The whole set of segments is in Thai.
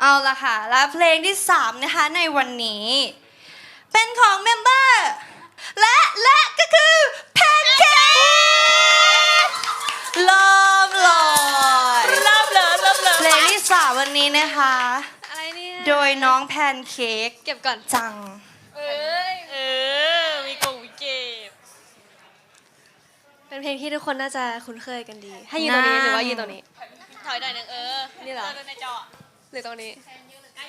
เอาละค่ะ และเพลงที่ 3 นะคะในวันนี้ เป็นของเมมเบอร์และและก็คือแพนเค้กเริ่มเลยเริ่มเลยเริ่มเลยเพลงที่ 3 วันนี้นะคะ อะไรเนี่ยโดยน้องแพนเค้กเก็บก่อนจัง เอ้ยเออมีกงมีเก็บ เป็นเพลงที่ทุกคนน่าจะคุ้นเคยกันดี ให้ยืนตรงนี้นั่งหรือว่ายืนตรงนี้ ถอยหน่อยหนึ่งเออนี่เหรอในจอ หรือตรงนี้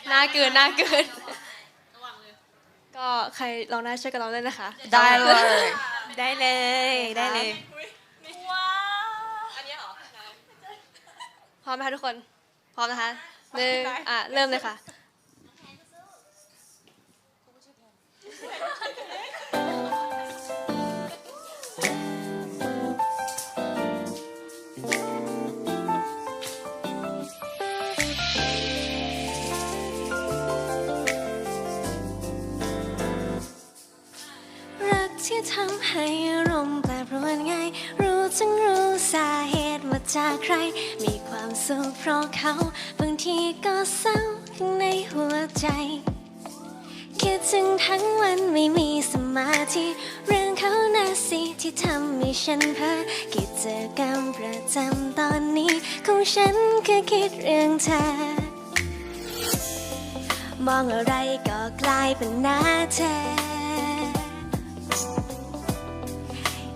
หน้าเกินหน้าเกิน ก็ใครลองได้ช่วยกันร้องด้วยนะคะ ได้เลย ได้เลยได้เลยว้าวอันนี้เหรอพร้อมไหมคะทุกคน พร้อมนะคะหนึ่งอะเริ่มเลยค่ะ ให้อารมณ์แปรปรวนง่ายรู้ทั้งรู้สาเหตุมาจากใคร มีความสุขเพราะเขา บางทีก็เศร้าข้างในหัวใจ คิดถึงทั้งวันไม่มีสมาธิเรื่องเขาน่าสิที่ทำให้ฉันเพ้อกิจกรรมประจำตอนนี้ ของฉันคือคิดเรื่องเธอ มองอะไรก็กลายเป็นหน้าเธอ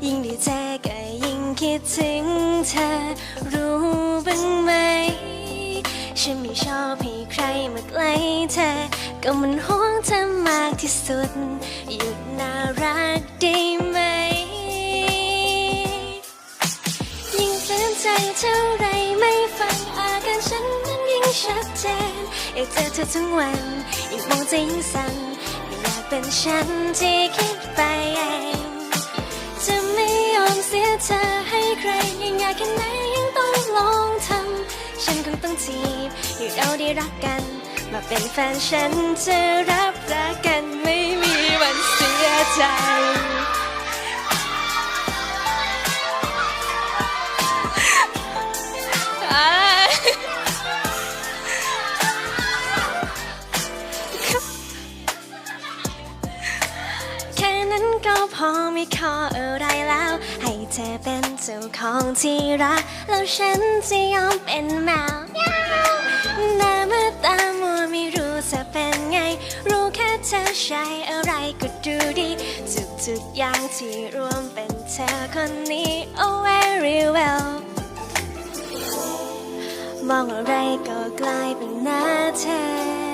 ยิ่งได้เจอก็ยิ่งคิดถึงเธอรู้บ้างไหม ฉันไม่ชอบให้ใครมาใกล้เธอ ก็มันห่วงเธอมากที่สุด หยุดน่ารักได้ไหม ยิ่งฝืนใจเท่าไรไม่ฟังอาการฉันนั้นยิ่งชัดเจนอยากเจอเธอทั้งวัน ยิ่งมองใจยิ่งสั่นไม่อยากเป็นฉันที่คิดไปเอง ต้องจีบ อยู่เราได้รักกัน มาเป็นแฟนฉันจะรับรักกันไม่มีวันเสียใจ ก็พอไม่ขออะไรแล้ว ให้เธอเป็นเจ้าของที่รัก แล้วฉันจะยอมเป็นแมวหน้ามืดตามัวไม่รู้จะเป็นไง รู้แค่เธอใช้อะไรก็ดูดีทุกๆอย่างที่รวมเป็นเธอคนนี้ oh very well มองอะไรก็กลายเป็นหน้าเธอ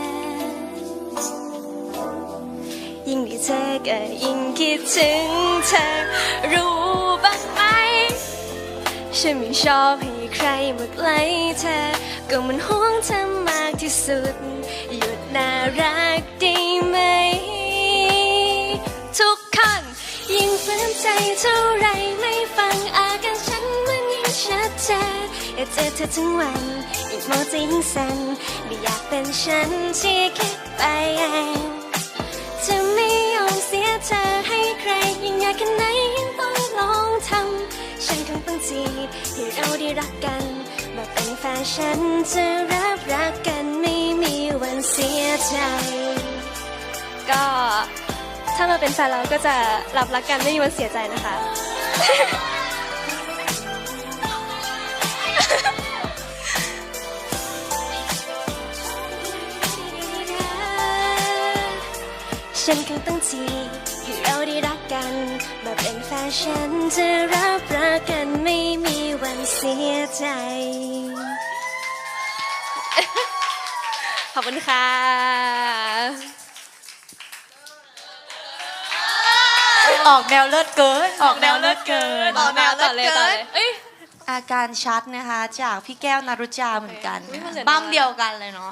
ยิ่งได้เจอก็ยิ่งคิดถึงเธอ รู้บ้างไหม ฉันไม่ชอบให้ใครมาใกล้เธอ ก็มันห่วงเธอมากที่สุด หยุดน่ารักได้ไหม ทุกคน ยิ่งฝืนใจเท่าไรไม่ฟังอาการฉันมันยิ่งชัดเจนอยากเจอเธอทั้งวันยิ่งมองใจยิ่งสั่นไม่อยากเป็นฉันที่คิดไปากแค่ไหนยังต้องลองทำฉันคงต้องจีบให้เราได้รักกันมาเป็นแฟนฉันจะรับรักกันไม่มีวันเสียใจ ก็ถ้ามาเป็นแฟนเราก็จะรับรักกันไม่มีวันเสียใจนะคะ ฉันคงต้องจีบให้เรา ฉันจะรับรักกันไม่มีวันเสียใจ ขอบคุณค่ะออกแนวเลิศเกินออกแนวเลิศเกินออกแนวเลิศต่อเลยเกิต่อนเลยเอ้ยอาการชัดนะคะ จากพี่แก้วนารุจาเหมือนกันอุ๊ยมันเหมือนบ้ามเดียวกันเลยเนาะ